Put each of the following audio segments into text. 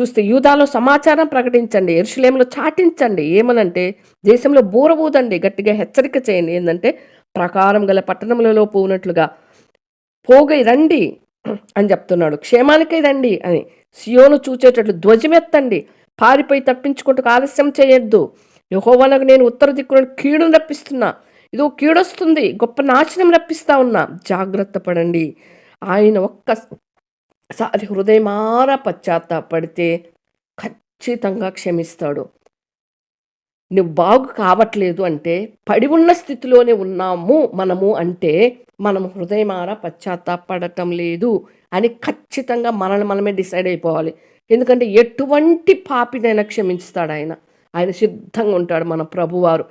చూస్తే యూదాలో సమాచారం ప్రకటించండి ఎరుషులేములో చాటించండి. ఏమనంటే దేశంలో బూరబూదండి గట్టిగా హెచ్చరిక చేయండి. ఏంటంటే ప్రకారం గల పట్టణములలో పోనట్లుగా పోగై రండి అని చెప్తున్నాడు. క్షేమానికై రండి అని. సియోను చూచేటట్లు ధ్వజమెత్తండి. పారిపోయి తప్పించుకుంటూ ఆలస్యం చేయొద్దు. యహోవనకు నేను ఉత్తర దిక్కున కీడును రప్పిస్తున్నా. ఇదో కీడొస్తుంది. గొప్ప నాశనం రప్పిస్తా ఉన్నా. జాగ్రత్త పడండి. ఆయన ఒక్క ఒక్కసారి హృదయమారా పశ్చాత్తాపడితే ఖచ్చితంగా క్షమిస్తాడు. నువ్వు బాగు కావట్లేదు అంటే పడి ఉన్న స్థితిలోనే ఉన్నాము మనము అంటే మనం హృదయమారా పశ్చాత్తాపడటం లేదు అని ఖచ్చితంగా మనల్ని మనమే డిసైడ్ అయిపోవాలి. ఎందుకంటే ఎటువంటి పాపినైనా క్షమించుతాడు ఆయన. ఆయన సిద్ధంగా ఉంటాడు మన ప్రభువారు.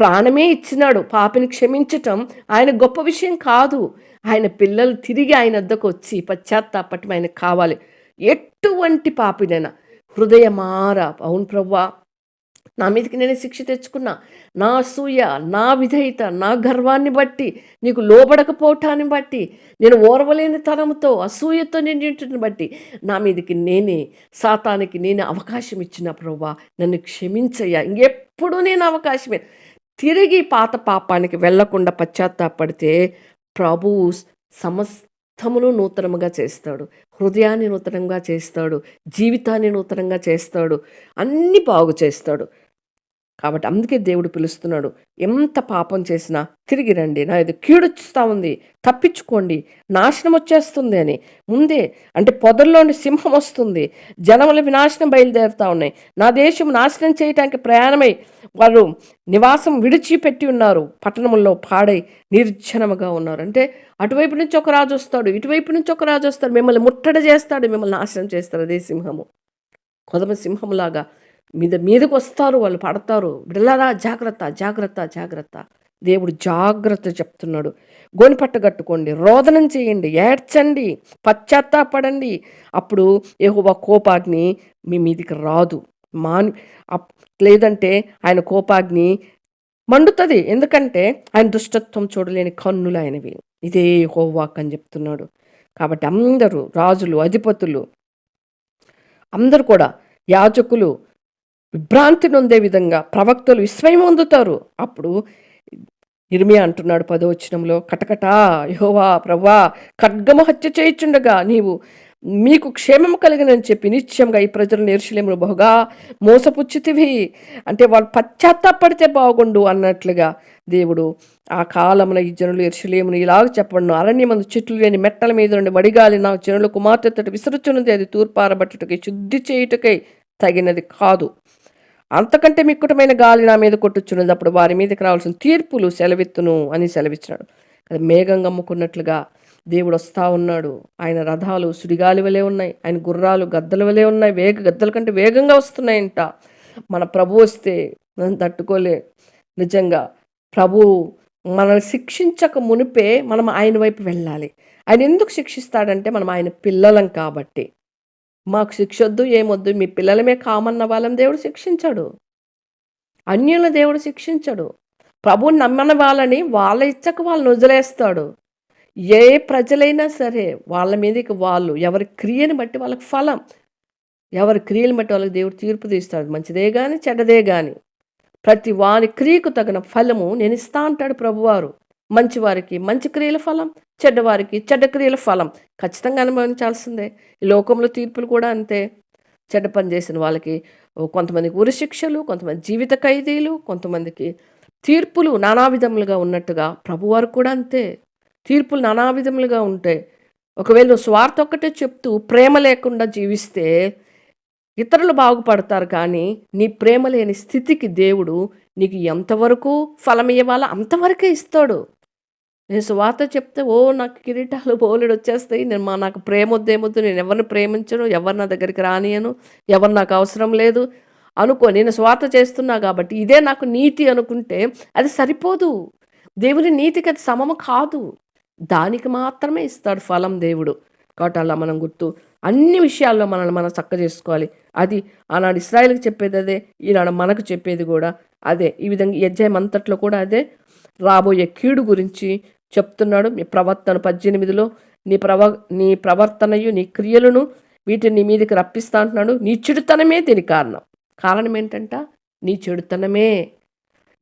ప్రాణమే ఇచ్చినాడు పాపిని క్షమించటం ఆయన గొప్ప విషయం కాదు. ఆయన పిల్లలు తిరిగి ఆయన వద్దకు వచ్చి పశ్చాత్తాపటం ఆయనకు కావాలి. ఎటువంటి పాపినైనా. హృదయమార అవును ప్రవ్వా నా మీదకి నేను శిక్ష తెచ్చుకున్నా. నా అసూయ నా విధేయత నా గర్వాన్ని బట్టి నీకు లోబడకపోవటాన్ని బట్టి నేను ఓర్వలేని తనంతో అసూయతో నిండిని బట్టి నా మీదకి నేనే సాతానికి నేనే అవకాశం ఇచ్చిన ప్రభా నన్ను క్షమించయ్యా. ఇంకెప్పుడు నేను అవకాశమే. తిరిగి పాత పాపానికి వెళ్ళకుండా పశ్చాత్తాపడితే ప్రభు సమస్తమును నూతనముగా చేస్తాడు. హృదయాన్ని నూతనంగా చేస్తాడు. జీవితాన్ని నూతనంగా చేస్తాడు. అన్ని బాగు చేస్తాడు. కాబట్టి అందుకే దేవుడు పిలుస్తున్నాడు ఎంత పాపం చేసినా తిరిగి రండి నా ఇది కీడొచ్చుతా ఉంది తప్పించుకోండి నాశనం వచ్చేస్తుంది అని. ముందే అంటే పొదల్లోని సింహం వస్తుంది జనముల వినాశనం బయలుదేరుతా ఉన్నాయి. నా దేశం నాశనం చేయటానికి ప్రయాణమై వారు నివాసం విడిచిపెట్టి ఉన్నారు పట్టణంలో పాడై నిర్జనముగా ఉన్నారు. అంటే అటువైపు నుంచి ఒక రాజు వస్తాడు ఇటువైపు నుంచి ఒక రాజు వస్తాడు మిమ్మల్ని ముట్టడ చేస్తాడు మిమ్మల్ని నాశనం చేస్తాడు అదే సింహము. కొదమ సింహంలాగా మీద మీదకు వస్తారు వాళ్ళు పడతారు. బిడ్డలారా జాగ్రత్త జాగ్రత్త జాగ్రత్త. దేవుడు జాగ్రత్త చెప్తున్నాడు. గోనిపట్ట కట్టుకోండి. రోదనం చేయండి. ఏడ్చండి. పశ్చాత్తాపడండి. అప్పుడు ఏహోవా కోపాగ్ని మీ మీదికి రాదు. మాని లేదంటే ఆయన కోపాగ్ని మండుతుంది. ఎందుకంటే ఆయన దుష్టత్వం చూడలేని కన్నులు ఆయనవి ఇదే హోవాక్ అని చెప్తున్నాడు. కాబట్టి అందరూ రాజులు అధిపతులు అందరూ కూడా యాజకులు విభ్రాంతి నొందే విధంగా ప్రవక్తలు విస్మయం పొందుతారు. అప్పుడు ఇర్మియా అంటున్నాడు పదవచనంలో కటకటా యోవా ప్రవ్వా ఖడ్గము హత్య చేయుచుండగా నీవు మీకు క్షేమం కలిగినని చెప్పి నిత్యంగా ఈ ప్రజలు నేర్చలేములు బహుగా మోసపుచ్చితివి. అంటే వాళ్ళు పశ్చాత్తాపడితే బాగుండు అన్నట్లుగా దేవుడు ఆ కాలమున ఈ జనులు ఎరుసలేమును ఇలాగ చెప్పడం అరణ్యమందు చెట్లు లేని మెట్టల మీద నుండి వడిగాలి. నా జనుల కుమార్తె విసరుచున్నది అది తూర్పారబట్టుటకై శుద్ధి చేయుటకై తగినది కాదు. అంతకంటే మిక్కుటమైన గాలి నా మీద కొట్టుచున్నది అప్పుడు వారి మీదకి రావాల్సిన తీర్పులు సెలవిత్తును అని సెలవిచ్చినాడు. అది మేఘం గమ్ముకున్నట్లుగా దేవుడు వస్తూ ఉన్నాడు. ఆయన రథాలు సుడిగాలి వలె ఉన్నాయి. ఆయన గుర్రాలు గద్దల వలె ఉన్నాయి. వేగ గద్దల కంటే వేగంగా వస్తున్నాయంట. మన ప్రభు వస్తే మనం తట్టుకోలే. నిజంగా ప్రభు మనల్ని శిక్షించక మునిపే మనం ఆయన వైపు వెళ్ళాలి. ఆయన ఎందుకు శిక్షిస్తాడంటే మనం ఆయన పిల్లలం కాబట్టి. మాకు శిక్షొద్దు ఏమొద్దు మీ పిల్లలమే కామన్న వాళ్ళని దేవుడు శిక్షించడు. అన్యుల దేవుడు శిక్షించడు. ప్రభువు నమ్మని వాళ్ళని వాళ్ళ ఇచ్చక వాళ్ళని వదిలేస్తాడు. ఏ ప్రజలైనా సరే వాళ్ళ మీదకి వాళ్ళు ఎవరి క్రియని బట్టి వాళ్ళకి ఫలం. ఎవరి క్రియలు బట్టి వాళ్ళకి దేవుడు తీర్పు తీస్తాడు. మంచిదే కానీ చెడ్డదే కానీ ప్రతి వాని క్రియకు తగిన ఫలము నేను ఇస్తా అంటాడు ప్రభువారు. మంచివారికి మంచి క్రియల ఫలం చెడ్డవారికి చెడ్డ క్రియల ఫలం. ఖచ్చితంగా అనుభవించాల్సిందే. ఈ లోకంలో తీర్పులు కూడా అంతే. చెడ్డ పని చేసిన వాళ్ళకి కొంతమందికి ఉరిశిక్షలు కొంతమంది జీవిత ఖైదీలు కొంతమందికి తీర్పులు నానా విధములుగా ఉన్నట్టుగా ప్రభువారు కూడా అంతే. తీర్పులు నానా విధములుగా ఉంటాయి ఒకవేళ నువ్వు స్వార్థ ఒక్కటే చెప్తూ ప్రేమ లేకుండా జీవిస్తే ఇతరులు బాగుపడతారు కానీ నీ ప్రేమ లేని స్థితికి దేవుడు నీకు ఎంతవరకు ఫలం ఇవ్వాలో అంతవరకే ఇస్తాడు. నేను స్వార్థ చెప్తే ఓ నాకు కిరీటాలు బోలెడు వచ్చేస్తాయి. నేను మా నాకు ప్రేమ వద్దేమొద్దు నేను ఎవరిని ప్రేమించను ఎవరు నా దగ్గరికి రానియను ఎవరు నాకు అవసరం లేదు అనుకో నేను స్వార్థ చేస్తున్నా కాబట్టి ఇదే నాకు నీతి అనుకుంటే అది సరిపోదు. దేవుని నీతికి అది సమము కాదు. దానికి మాత్రమే ఇస్తాడు ఫలం దేవుడు. కాబట్టి అలా మనం గుర్తు అన్ని విషయాల్లో మనల్ని మనం చక్క చేసుకోవాలి. అది ఆనాడు ఇస్రాయల్కి చెప్పేది అదే ఈనాడు మనకు చెప్పేది కూడా అదే. ఈ విధంగా ఈ అంతట్లో కూడా అదే. రాబోయే కీడు గురించి చెప్తున్నాడు మీ ప్రవర్తన పద్దెనిమిదిలో నీ ప్రవ నీ ప్రవర్తనయు నీ క్రియలను వీటిని నీ మీదకి రప్పిస్తా అంటున్నాడు. నీ చెడుతనమే దీని కారణం. కారణం ఏంటంట? నీ చెడుతనమే.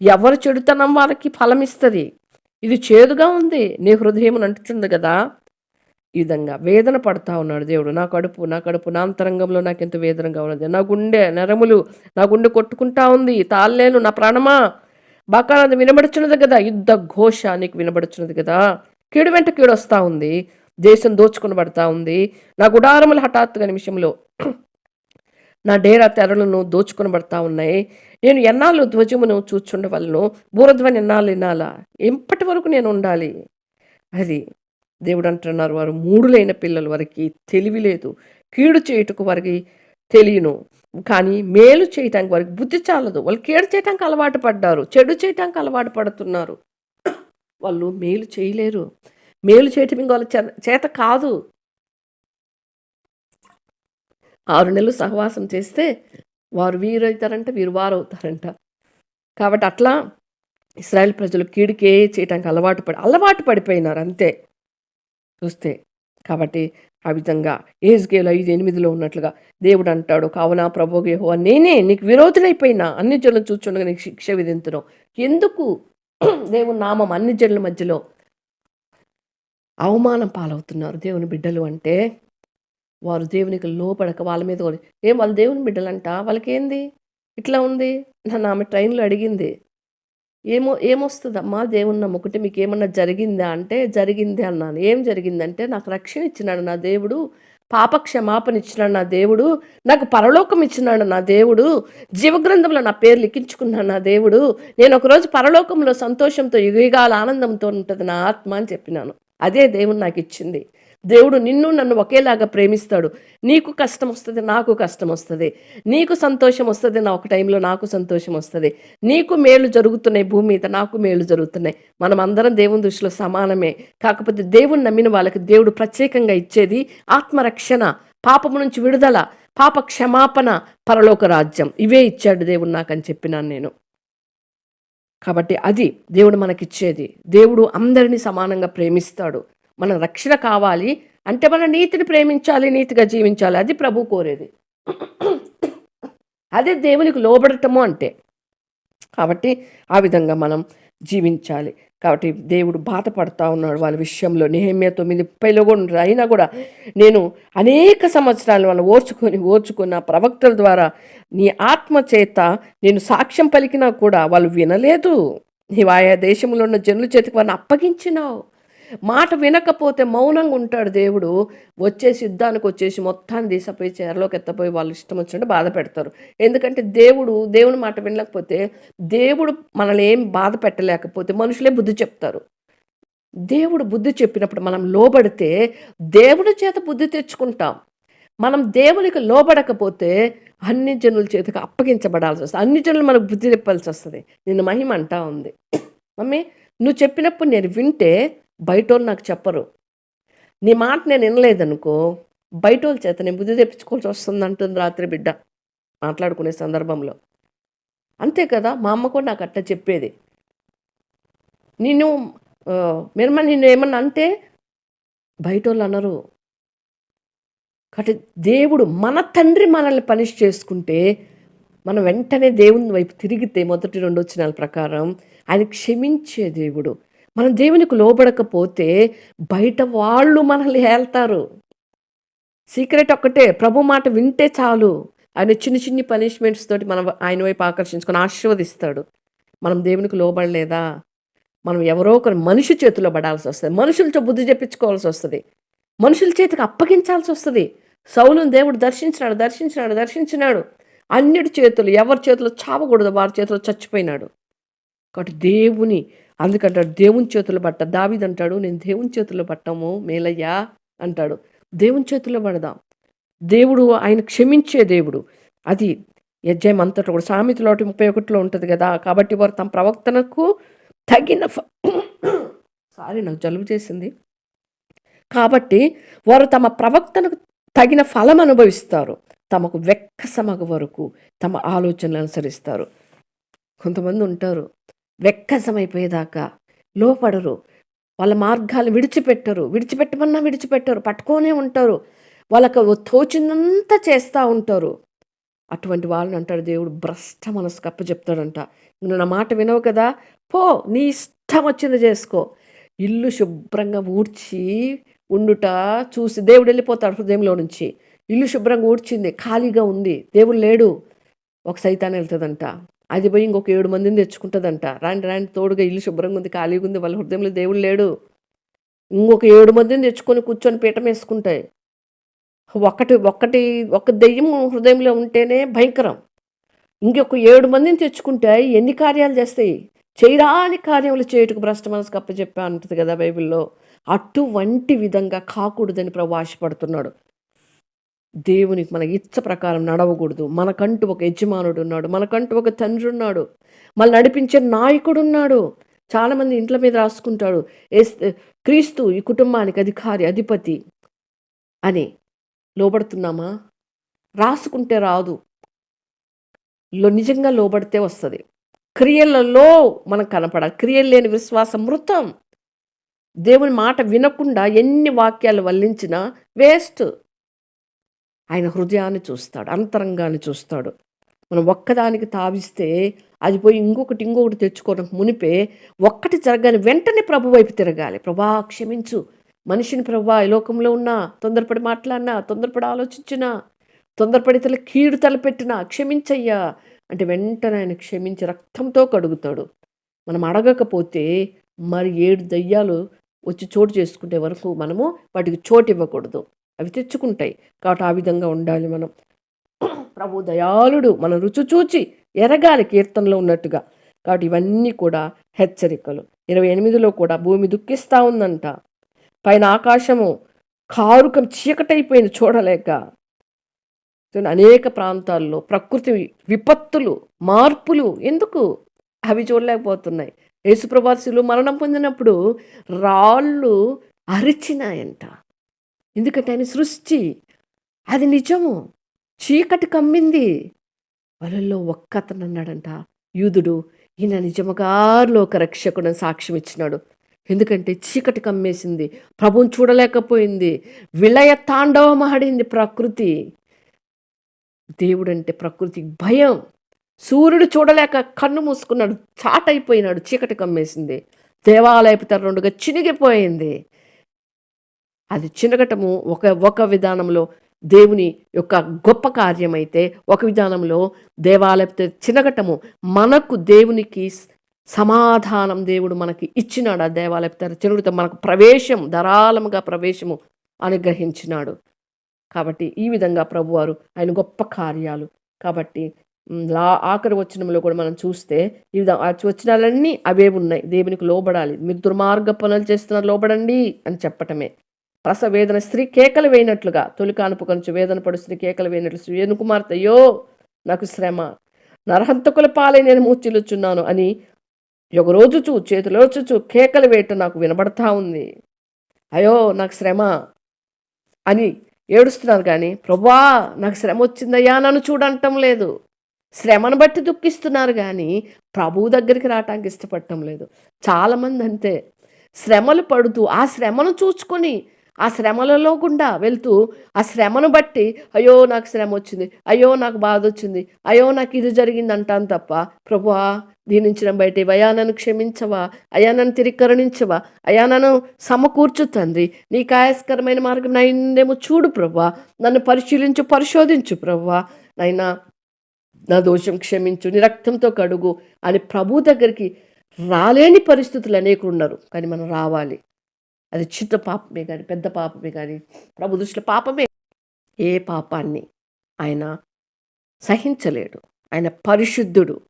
ఎవరు చెడుతనం వాళ్ళకి ఫలం ఇస్తుంది ఇది చేదుగా ఉంది. నీ హృదయం అంటుతుంది కదా. ఈ విధంగా వేదన పడతా ఉన్నాడు దేవుడు. నా కడుపు నా కడుపు నా అంతరంగంలో నాకు ఎంత వేదనగా ఉన్నది? నా గుండె నరములు నా గుండె కొట్టుకుంటా ఉంది. తాళ్ళేను నా ప్రాణమా? బాకానంద వినబడుచున్నది కదా యుద్ధ ఘోష నీకు వినబడుచున్నది కదా. కీడు వెంట కీడు వస్తూ ఉంది దేశం దోచుకుని పడతా ఉంది. నా గుడారములు హఠాత్తుగా నిమిషంలో నా డేరా తెరలను దోచుకుని పడతా ఉన్నాయి. నేను ఎన్నాళ్ళు ధ్వజమును చూచుండవలను బూరధ్వని ఎన్నాళ్ళు వినాలా? ఎంపటి వరకు నేను ఉండాలి. అది దేవుడు అంటున్నారు వారు మూడులైన పిల్లల వారికి తెలివి లేదు. కీడు చేయుటకు వారికి తెలియను. కానీ మేలు చేయటానికి వారికి బుద్ధి చాలదు. వాళ్ళు కేడు చేయటానికి అలవాటు పడ్డారు. చెడు చేయటానికి అలవాటు పడుతున్నారు. వాళ్ళు మేలు చేయలేరు. మేలు చేయటం ఇంకా వాళ్ళ చేత కాదు. ఆరు నెలలు సహవాసం చేస్తే వారు వీరవుతారంట వీరు వారు అవుతారంట కాబట్టి అట్లా ఇస్రాయల్ ప్రజలు కీడుకే చేయటానికి అలవాటు పడి అలవాటు పడిపోయినారు అంతే. చూస్తే. కాబట్టి ఆ విధంగా ఏజ్గేలు ఐదు ఎనిమిదిలో ఉన్నట్లుగా దేవుడు అంటాడు కావున ప్రభోగేహో నేనే నీకు విరోధులైపోయినా అన్ని జనులు చూచుండగా నీకు శిక్ష విధించడం ఎందుకు దేవుని నామం అన్ని జనుల మధ్యలో అవమానం పాలవుతున్నారు? దేవుని బిడ్డలు అంటే వారు దేవునికి లోపడక వాళ్ళ మీద కూడా ఏం వాళ్ళ దేవుని బిడ్డలంట? వాళ్ళకేంది? ఇట్లా ఉంది? నన్ను ఆమె ట్రైన్లో అడిగింది. ఏమో ఏమొస్తుందమ్మా దేవుని నమ్ముకుంటే మీకు ఏమన్నా జరిగిందా అంటే జరిగింది అన్నాను. ఏం జరిగిందంటే నాకు రక్షణ ఇచ్చినాడు నా దేవుడు పాప క్షమాపణ ఇచ్చినాడు నా దేవుడు నాకు పరలోకం ఇచ్చినాడు నా దేవుడు జీవగ్రంథంలో నా పేరు లిఖించుకున్నాడు నా దేవుడు. నేను ఒకరోజు పరలోకంలో సంతోషంతో యుగాల ఆనందంతో ఉంటుంది నా ఆత్మ అని చెప్పినాను. అదే దేవుడు నాకు ఇచ్చింది. దేవుడు నిన్ను నన్ను ఒకేలాగా ప్రేమిస్తాడు. నీకు కష్టం వస్తుంది నాకు కష్టం వస్తుంది. నీకు సంతోషం వస్తుంది నా ఒక టైంలో నాకు సంతోషం వస్తుంది. నీకు మేలు జరుగుతున్నాయి భూమి మీద నాకు మేలు జరుగుతున్నాయి. మనం అందరం దేవుని దృష్టిలో సమానమే. కాకపోతే దేవుని నమ్మిన వాళ్ళకి దేవుడు ప్రత్యేకంగా ఇచ్చేది ఆత్మరక్షణ పాపము నుంచి విడుదల పాప క్షమాపణ పరలోక రాజ్యం. ఇవే ఇచ్చాడు దేవుడు నాకని చెప్పినాను నేను. కాబట్టి అది దేవుడు మనకిచ్చేది. దేవుడు అందరినీ సమానంగా ప్రేమిస్తాడు. మన రక్షణ కావాలి అంటే మన నీతిని ప్రేమించాలి నీతిగా జీవించాలి. అది ప్రభు కోరేది. అదే దేవునికి లోబడటము అంటే. కాబట్టి ఆ విధంగా మనం జీవించాలి. కాబట్టి దేవుడు బాధపడతా ఉన్నాడు వాళ్ళ విషయంలో. నిహమ్య తొమ్మిది ముప్పైలో కూడా అయినా కూడా నేను అనేక సంవత్సరాలు వాళ్ళు ఓర్చుకొని ఓర్చుకున్న ప్రవక్తల ద్వారా నీ ఆత్మ చేత నేను సాక్ష్యం పలికినా కూడా వాళ్ళు వినలేదు. నీవు ఆయా దేశంలో ఉన్న జనుల చేతికి వారిని అప్పగించినావు. మాట వినకపోతే మౌనంగా ఉంటాడు దేవుడు. వచ్చేసి యుద్ధానికి వచ్చేసి మొత్తాన్ని తీసపోయి చీరలోకి ఎత్తపోయి వాళ్ళు ఇష్టం వచ్చినట్టు బాధ పెడతారు. ఎందుకంటే దేవుడు దేవుని మాట వినలేకపోతే దేవుడు మనల్ని ఏం బాధ పెట్టలేకపోతే మనుషులే బుద్ధి చెప్తారు. దేవుడు బుద్ధి చెప్పినప్పుడు మనం లోబడితే దేవుడి చేత బుద్ధి తెచ్చుకుంటాం. మనం దేవునికి లోబడకపోతే అన్ని జనుల చేతికి అప్పగించబడాల్సి వస్తుంది. అన్ని జనులు మనకు బుద్ధి చెప్పాల్సి వస్తుంది. నిన్ను మహిమ అంటా ఉంది. మమ్మీ నువ్వు చెప్పినప్పుడు నేను వింటే బయటోళ్ళు నాకు చెప్పరు. నీ మాట నేను వినలేదనుకో బయటోళ్ళ చేత నేను బుద్ధి తెప్పించుకోవాల్సి వస్తుంది అంటుంది రాత్రి బిడ్డ మాట్లాడుకునే సందర్భంలో. అంతే కదా మా అమ్మ కూడా నాకు అట్లా చెప్పేది. నేను మిరమ నిన్ను ఏమన్నా అంటే బయటోళ్ళు అనరు. కాబట్టి దేవుడు మన తండ్రి మనల్ని పనిష్ చేసుకుంటే మనం వెంటనే దేవుని వైపు తిరిగితే మొదటి రెండు వచ్చినాల ప్రకారం ఆయన క్షమించే దేవుడు. మనం దేవునికి లోబడకపోతే బయట వాళ్ళు మనల్ని హేల్తారు సీక్రెట్ ఒక్కటే ప్రభు మాట వింటే చాలు. ఆయన చిన్న చిన్ని పనిష్మెంట్స్ తోటి మనం ఆయన వైపు ఆకర్షించుకొని ఆశీర్వదిస్తాడు. మనం దేవునికి లోబడలేదా? మనం ఎవరో ఒకరు మనిషి చేతిలో పడాల్సి వస్తుంది. మనుషులతో బుద్ధి చెప్పించుకోవాల్సి వస్తుంది. మనుషుల చేతికి అప్పగించాల్సి వస్తుంది. సౌలును దేవుడు దర్శించినాడు దర్శించినాడు దర్శించినాడు. అన్నిటి చేతులు ఎవరి చేతిలో చావకూడదు వారి చేతిలో చచ్చిపోయినాడు. కాబట్టి దేవుని అందుకంటాడు దేవుని చేతులు పట్ట దావిదంటాడు నేను దేవుని చేతులు పట్టము మేలయ్యా అంటాడు. దేవుని చేతుల్లో పడదాం. దేవుడు ఆయన క్షమించే దేవుడు. అది యజ్జయం అంతటా కూడా సామెతలో ఒకటి ముప్పై ఒకటిలో ఉంటుంది కదా కాబట్టి వారు తమ ప్రవక్తనకు తగిన ఫ- సారీ నాకు జలుబు చేసింది. కాబట్టి వారు తమ ప్రవక్తనకు తగిన ఫలం అనుభవిస్తారు. తమకు వెక్కసమగ వరకు తమ ఆలోచనలు అనుసరిస్తారు. కొంతమంది ఉంటారు వెక్కసమైపోయేదాకా లోపడరు. వాళ్ళ మార్గాలు విడిచిపెట్టరు. విడిచిపెట్టమన్నా విడిచిపెట్టరు. పట్టుకొనే ఉంటారు. వాళ్ళకు తోచిందంతా చేస్తూ ఉంటారు. అటువంటి వాళ్ళని అంటాడు దేవుడు. భ్రష్ట మనసు కప్ప చెప్తాడంట. నువ్వు నా మాట వినవు కదా? పో నీ ఇష్టం వచ్చింది చేసుకో. ఇల్లు శుభ్రంగా ఊడ్చి ఉండుట చూసి దేవుడు వెళ్ళిపోతాడు హృదయంలో నుంచి. ఇల్లు శుభ్రంగా ఊడ్చింది. ఖాళీగా ఉంది. దేవుడు లేడు. ఒక సైతాన్ని వెళ్తుందంట. అది పోయి ఇంకొక ఏడు మందిని తెచ్చుకుంటుందంట. రాండి రాండి తోడుగా ఇల్లు శుభ్రంగా ఉంది ఖాళీగా ఉంది వాళ్ళ హృదయంలో దేవుడు లేడు. ఇంకొక ఏడు మందిని తెచ్చుకొని కూర్చొని పీఠం వేసుకుంటాయి. ఒకటి ఒక్కటి ఒక దెయ్యం హృదయంలో ఉంటేనే భయంకరం. ఇంకొక ఏడు మందిని తెచ్చుకుంటే ఎన్ని కార్యాలు చేస్తాయి? చేయరాని కార్యములు చేయుటకు భ్రష్ట మనసు కప్పచెప్పా అంటది కదా బైబిల్లో. అటువంటి విధంగా కాకూడదని ప్రభు ఆశపడుతున్నాడు. దేవునికి మన ఇచ్చ ప్రకారం నడవకూడదు. మనకంటూ ఒక యజమానుడు ఉన్నాడు. మనకంటూ ఒక తండ్రి ఉన్నాడు. మన నడిపించే నాయకుడు ఉన్నాడు. చాలామంది ఇంట్ల మీద రాసుకుంటాడు క్రీస్తు ఈ కుటుంబానికి అధికారి అధిపతి అని. లోబడుతున్నామా? రాసుకుంటే రాదు. లో నిజంగా లోబడితే వస్తుంది. క్రియలలో మనకు కనపడాలి. క్రియలు లేని విశ్వాసం మృతం. దేవుని మాట వినకుండా ఎన్ని వాక్యాలు వల్లించినా వేస్ట్. ఆయన హృదయాన్ని చూస్తాడు అంతరంగాన్ని చూస్తాడు. మనం ఒక్కదానికి తావిస్తే అది పోయి ఇంకొకటి ఇంకొకటి తెచ్చుకోవడం మునిపే ఒక్కటి జరగాలి వెంటనే ప్రభు వైపు తిరగాలి. ప్రభా క్షమించు. మనిషిని ప్రభా ఈ లోకంలో ఉన్నా తొందరపడి మాట్లాడినా తొందరపడి ఆలోచించినా తొందరపడి తల కీడు తలపెట్టినా క్షమించయ్యా అంటే వెంటనే ఆయన క్షమించి రక్తంతో కడుగుతాడు. మనం అడగకపోతే మరి ఏడు దయ్యాలు వచ్చి చోటు చేసుకునే వరకు మనము వాటికి చోటు ఇవ్వకూడదు. అవి తెచ్చుకుంటాయి. కాబట్టి ఆ విధంగా ఉండాలి మనం. ప్రభు దయాళుడు మనం రుచి చూచి ఎరగాలి కీర్తనలో ఉన్నట్టుగా. కాబట్టి ఇవన్నీ కూడా హెచ్చరికలు. ఇరవై ఎనిమిదిలో కూడా భూమి దుఃఖిస్తూ ఉందంట. పైన ఆకాశము కారుకం చీకటైపోయింది చూడలేక. అనేక ప్రాంతాల్లో ప్రకృతి విపత్తులు మార్పులు ఎందుకు? అవి చూడలేకపోతున్నాయి. యేసుప్రభాసులు మరణం పొందినప్పుడు రాళ్ళు అరిచినాయంట. ఎందుకంటే ఆయన సృష్టి. అది నిజము. చీకటి కమ్మింది. వాళ్ళల్లో ఒక్క అతను అన్నాడంట యూదుడు. ఈయన నిజముగా లోక రక్షకుడు సాక్ష్యం ఇచ్చినాడు. ఎందుకంటే చీకటి కమ్మేసింది. ప్రభుం చూడలేకపోయింది. విలయ తాండవం ఆడింది ప్రకృతి. దేవుడంటే ప్రకృతి భయం. సూర్యుడు చూడలేక కన్ను మూసుకున్నాడు. చాటైపోయినాడు. చీకటి కమ్మేసింది. దేవాలయపు తరుణుడుగా రెండుగా చినిగిపోయింది. అది చినగటము ఒక ఒక విధానంలో దేవుని యొక్క గొప్ప కార్యమైతే ఒక విధానంలో దేవాలయపు చినగటము మనకు దేవునికి సమాధానం దేవుడు మనకి ఇచ్చినాడు. ఆ దేవాలయపుతారు తెర మనకు ప్రవేశం ధారాళముగా ప్రవేశము అనుగ్రహించినాడు. కాబట్టి ఈ విధంగా ప్రభువారు ఆయన గొప్ప కార్యాలు. కాబట్టి లా ఆఖరి వచనంలో కూడా మనం చూస్తే ఈ విధంగా వచ్చినాలన్నీ వచనాలన్నీ అవే ఉన్నాయి. దేవునికి లోబడాలి. మీరు దుర్మార్గ పనులు చేస్తున్నారు లోబడండి అని చెప్పటమే. రస వేదన స్త్రీ కేకలు వేయినట్లుగా తొలికానుపు కొంచెం వేదన పడు స్త్రీ కేకలు వేయినట్లు శ్రీను కుమార్తె అయ్యో నాకు శ్రమ. నరహంతకుల పాలై నేను మూర్చిలుచున్నాను అని ఒక రోజు చూ చేతిలో చూచు కేకలు వేయటం నాకు వినబడతా ఉంది. అయ్యో నాకు శ్రమ అని ఏడుస్తున్నారు కానీ ప్రభా నాకు శ్రమ వచ్చిందయ్యా నన్ను చూడంటం లేదు. శ్రమను బట్టి దుఃఖిస్తున్నారు కానీ ప్రభువు దగ్గరికి రావటానికి ఇష్టపడటం లేదు. చాలామంది అంతే. శ్రమలు పడుతూ ఆ శ్రమను చూసుకొని ఆ శ్రమలలో గుండా వెళ్తూ ఆ శ్రమను బట్టి అయ్యో నాకు శ్రమ వచ్చింది అయ్యో నాకు బాధ వచ్చింది అయ్యో నాకు ఇది జరిగింది అంటాను తప్ప ప్రభువా దీని నుంచి నన్ను బయట అయ్యా నన్ను క్షమించవా అయ్యా నన్ను తిరిగి కరుణించవా అయ్యా నన్ను సమకూర్చు తండ్రి నీ కాయస్కరమైన మార్గం నైందేమో చూడు ప్రభా నన్ను పరిశీలించు పరిశోధించు ప్రభా నైనా నా దోషం క్షమించు నీ రక్తంతో కడుగు అని ప్రభు దగ్గరికి రాలేని పరిస్థితులు అనేకులు ఉన్నారు కానీ మనం రావాలి. అది చిన్న పాపమే కానీ పెద్ద పాపమే కానీ ప్రభు దృష్టిలో పాపమే. ఏ పాపాన్ని ఆయన సహించలేడు. ఆయన పరిశుద్ధుడు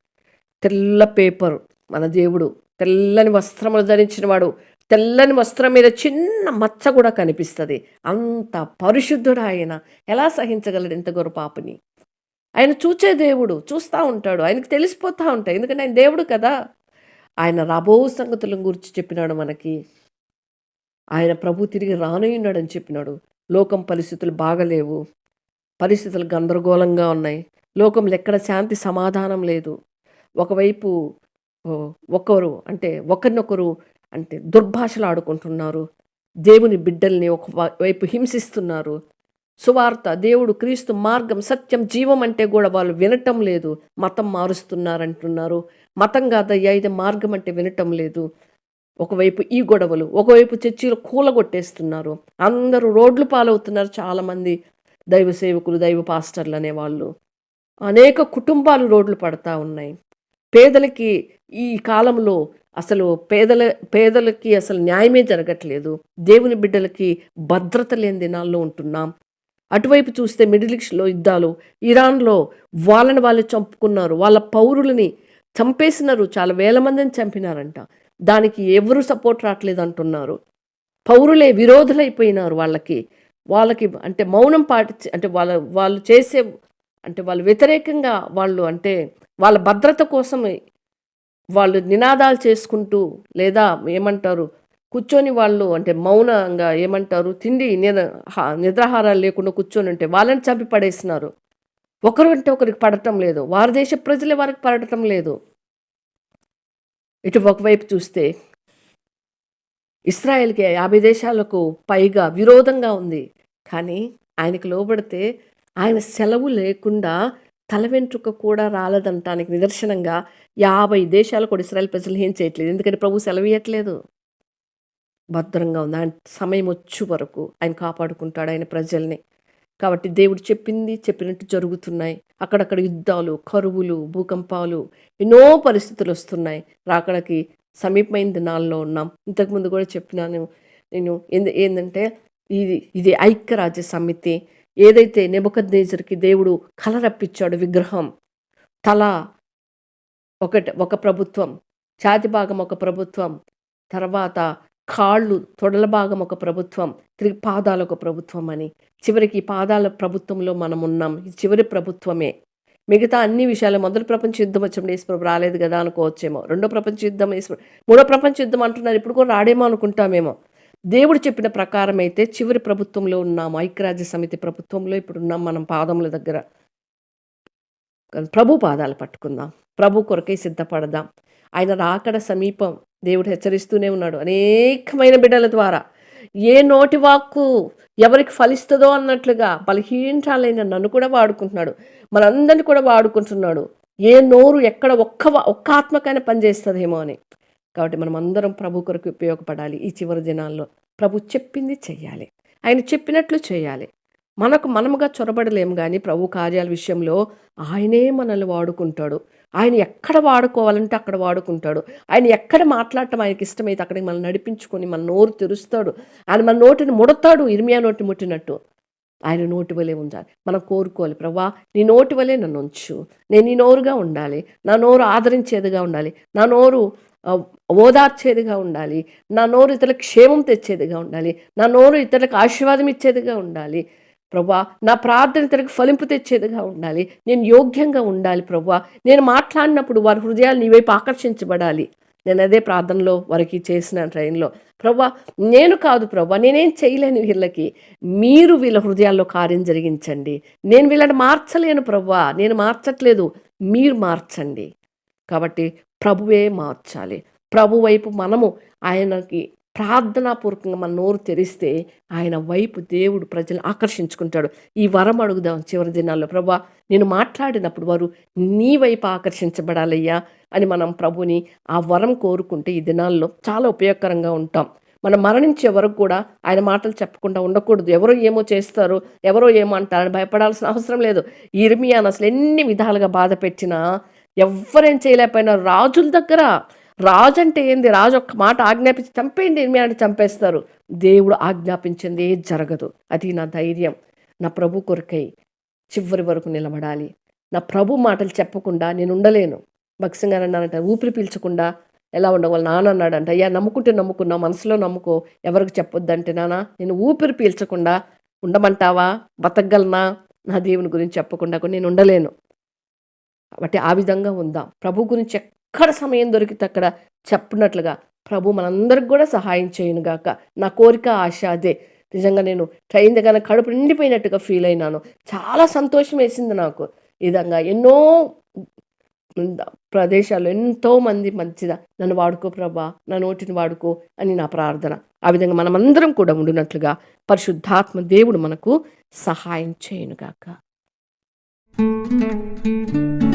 తెల్ల పేపరు మన దేవుడు తెల్లని వస్త్రములు ధరించినవాడు తెల్లని వస్త్రం మీద చిన్న మచ్చ కూడా కనిపిస్తుంది. అంత పరిశుద్ధుడు ఆయన. ఎలా సహించగలడు ఇంత గొర్రె పాపని? ఆయన చూచే దేవుడు చూస్తూ ఉంటాడు. ఆయనకు తెలిసిపోతూ ఉంటాయి. ఎందుకంటే ఆయన దేవుడు కదా. ఆయన రాబో సంగతుల గురించి చెప్పినాడు మనకి. ఆయన ప్రభు తిరిగి రానయ్యున్నాడని చెప్పినాడు. లోకం పరిస్థితులు బాగలేవు. పరిస్థితులు గందరగోళంగా ఉన్నాయి. లోకంలో ఎక్కడ శాంతి సమాధానం లేదు. ఒకవైపు ఒకరు అంటే ఒకరినొకరు అంటే దుర్భాషలు ఆడుకుంటున్నారు. దేవుని బిడ్డల్ని ఒక వైపు హింసిస్తున్నారు. సువార్త దేవుడు క్రీస్తు మార్గం సత్యం జీవం అంటే కూడా వాళ్ళు వినటం లేదు. మతం మారుస్తున్నారంటున్నారు మతం కాదయ్యా ఇది మార్గం అంటే వినటం లేదు. ఒకవైపు ఈ గొడవలు ఒకవైపు చర్చిలు కూలగొట్టేస్తున్నారు. అందరూ రోడ్లు పాలవుతున్నారు చాలామంది దైవ సేవకులు దైవ పాస్టర్లు అనేవాళ్ళు. అనేక కుటుంబాలు రోడ్లు పడతా ఉన్నాయి. పేదలకి ఈ కాలంలో అసలు పేదల పేదలకి అసలు న్యాయమే జరగట్లేదు. దేవుని బిడ్డలకి భద్రత లేని దినాల్లో ఉంటున్నాం. అటువైపు చూస్తే మిడిల్ ఈస్ట్లో యుద్ధాలు ఇరాన్లో వాళ్ళని వాళ్ళు చంపుకున్నారు. వాళ్ళ పౌరులని చంపేసినారు. చాలా వేల మందిని చంపినారంట. దానికి ఎవరు సపోర్ట్ రావట్లేదు అంటున్నారు పౌరులే విరోధులైపోయినారు వాళ్ళకి. వాళ్ళకి అంటే మౌనం పాటి అంటే వాళ్ళ వాళ్ళు చేసే అంటే వాళ్ళు వ్యతిరేకంగా వాళ్ళు అంటే వాళ్ళ భద్రత కోసం వాళ్ళు నినాదాలు చేసుకుంటూ లేదా ఏమంటారు కూర్చొని వాళ్ళు అంటే మౌనంగా ఏమంటారు తిండి నిద నిద్రాహారాలు లేకుండా కూర్చొని ఉంటే వాళ్ళని చంపి పడేసినారు. ఒకరు అంటే ఒకరికి పడటం లేదు. వారి దేశ ప్రజలే వారికి పడటం లేదు. ఇటు ఒకవైపు చూస్తే ఇస్రాయెల్కి యాభై దేశాలకు పైగా విరోధంగా ఉంది. కానీ ఆయనకు లోబడితే ఆయన సెలవు లేకుండా తల వెంట్రుక కూడా రాలేదంటానికి నిదర్శనంగా యాభై దేశాలు కూడా ఇస్రాయల్ ప్రజలు ఏం చేయట్లేదు. ఎందుకంటే ప్రభు సెలవు ఇవ్వట్లేదు భద్రంగా ఉంది. ఆయన సమయం వచ్చే వరకు ఆయన కాపాడుకుంటాడు ఆయన ప్రజల్ని. కాబట్టి దేవుడు చెప్పింది చెప్పినట్టు జరుగుతున్నాయి. అక్కడక్కడ యుద్ధాలు కరువులు భూకంపాలు ఎన్నో పరిస్థితులు వస్తున్నాయి. రాకడకి సమీపమైన దినాల్లో ఉన్నాం. ఇంతకుముందు కూడా చెప్పినాను నేను. ఏంది ఏంటంటే ఇది ఇది ఐక్యరాజ్య సమితి. ఏదైతే నెబుకద్నేజర్కి దేవుడు కలరప్పించాడు విగ్రహం తల ఒకటి ఒక ప్రభుత్వం ఛాతి భాగం ఒక ప్రభుత్వం తర్వాత కాళ్ళు తొడల భాగం ఒక ప్రభుత్వం త్రి పాదాలు ఒక ప్రభుత్వం అని. చివరికి పాదాల ప్రభుత్వంలో మనం ఉన్నాం. ఇది చివరి ప్రభుత్వమే. మిగతా అన్ని విషయాలు మొదటి ప్రపంచ యుద్ధం వచ్చినప్పుడు యేసుప్రభు రాలేదు కదా అనుకోవచ్చేమో. రెండో ప్రపంచ యుద్ధం ఈశ్వరు మూడో ప్రపంచ యుద్ధం అంటున్నారు. ఇప్పుడు కూడా రాడేమో అనుకుంటామేమో. దేవుడు చెప్పిన ప్రకారం అయితే చివరి ప్రభుత్వంలో ఉన్నాం ఐక్యరాజ్య సమితి ప్రభుత్వంలో ఇప్పుడు ఉన్నాం మనం పాదముల దగ్గర. ప్రభు పాదాలు పట్టుకుందాం. ప్రభు కొరకై సిద్ధపడదాం. ఆయన రాకడ సమీపం దేవుడు హెచ్చరిస్తూనే ఉన్నాడు. అనేకమైన బిడ్డల ద్వారా. ఏ నోటి వాక్కు ఎవరికి ఫలిస్తుందో అన్నట్లుగా బలహీనరాలైన నన్ను కూడా వాడుకుంటున్నాడు. మనందరిని కూడా వాడుకుంటున్నాడు. ఏ నోరు ఎక్కడ ఒక్క ఒక్క ఆత్మకైనా పనిచేస్తుందేమో అని. కాబట్టి మనం అందరం ప్రభు కొరకు ఉపయోగపడాలి ఈ చివరి దినాల్లో. ప్రభు చెప్పింది చెయ్యాలి. ఆయన చెప్పినట్లు చేయాలి మనకు మనముగా చొరబడలేము కానీ ప్రభు కార్యాల విషయంలో ఆయనే మనల్ని వాడుకుంటాడు. ఆయన ఎక్కడ వాడుకోవాలంటే అక్కడ వాడుకుంటాడు. ఆయన ఎక్కడ మాట్లాడటం ఆయనకి ఇష్టమైతే అక్కడికి మనం నడిపించుకొని మన నోరు తెరుస్తాడు. ఆయన మన నోటిని ముడతాడు ఇర్మియా నోటి ముట్టినట్టు. ఆయన నోటి వలె ఉంచాలి మనం కోరుకోవాలి ప్రభా నీ నోటి వలె నన్ను ఉంచు. నేను నీ నోరుగా ఉండాలి. నా నోరు ఆదరించేదిగా ఉండాలి. నా నోరు ఓదార్చేదిగా ఉండాలి. నా నోరు ఇతరులకు క్షేమం తెచ్చేదిగా ఉండాలి. నా నోరు ఇతరులకు ఆశీర్వాదం ఇచ్చేదిగా ఉండాలి. ప్రభా నా ప్రార్థన ఇతరులకు ఫలింపు తెచ్చేదిగా ఉండాలి. నేను యోగ్యంగా ఉండాలి ప్రభా. నేను మాట్లాడినప్పుడు వారి హృదయాలు నీ వైపు ఆకర్షించబడాలి. నేను అదే ప్రార్థనలో వారికి చేసిన ట్రైన్లో. ప్రభా నేను కాదు ప్రభా నేనేం చేయలేను వీళ్ళకి మీరు వీళ్ళ హృదయాల్లో కార్యం జరిగించండి. నేను వీళ్ళని మార్చలేను ప్రభా. నేను మార్చట్లేదు. మీరు మార్చండి. కాబట్టి ప్రభువే మార్చాలి. ప్రభు వైపు మనము ఆయనకి ప్రార్థనాపూర్వకంగా మన నోరు తెరిస్తే ఆయన వైపు దేవుడు ప్రజలను ఆకర్షించుకుంటాడు. ఈ వరం అడుగుదాం చివరి దినాల్లో. ప్రభా నేను మాట్లాడినప్పుడు వారు నీ వైపు ఆకర్షించబడాలయ్యా అని మనం ప్రభుని ఆ వరం కోరుకుంటే ఈ దినాల్లో చాలా ఉపయోగకరంగా ఉంటాం. మనం మరణించే వరకు కూడా ఆయన మాటలు చెప్పకుండా ఉండకూడదు. ఎవరో ఏమో చేస్తారు ఎవరో ఏమో అంటారని భయపడాల్సిన అవసరం లేదు. ఇర్మియాను అసలు ఎన్ని విధాలుగా బాధ పెట్టినా ఎవ్వరేం చేయలేకపోయినా రాజుల దగ్గర రాజు అంటే ఏంది? రాజు ఒక్క మాట ఆజ్ఞాపించి చంపేయండి మీ అంటే చంపేస్తారు. దేవుడు ఆజ్ఞాపించింది ఏది జరగదు. అది నా ధైర్యం. నా ప్రభు కొరకై చివరి వరకు నిలబడాలి. నా ప్రభు మాటలు చెప్పకుండా నేను ఉండలేను. భక్సింగ్ గారు అన్నారంట ఊపిరి పీల్చకుండా ఎలా ఉండవాలి? నాన్న అన్నాడంట అయ్యా నమ్ముకుంటే నమ్ముకున్నా మనసులో నమ్ముకో ఎవరికి చెప్పొద్దంటే నానా నేను ఊపిరి పీల్చకుండా ఉండమంటావా? బతకగలనా? నా దేవుని గురించి చెప్పకుండా కూడా నేను ఉండలేను. కాబట్టి ఆ విధంగా ఉందాం. ప్రభు గురించి ఎక్కడ సమయం దొరికితే అక్కడ చెప్పినట్లుగా ప్రభు మనందరికి కూడా సహాయం చేయను గాక. నా కోరిక ఆశ అదే. నిజంగా నేను ట్రైన్ దగ్గర కడుపు నిండిపోయినట్టుగా ఫీల్ అయినాను. చాలా సంతోషం వేసింది నాకు. విధంగా ఎన్నో ప్రదేశాలు ఎంతో మంది మంచిదా నన్ను వాడుకో ప్రభా నా నోటిని వాడుకో అని నా ప్రార్థన. ఆ విధంగా మనమందరం కూడా ఉండినట్లుగా పరిశుద్ధాత్మ దేవుడు మనకు సహాయం చేయనుగాక thank you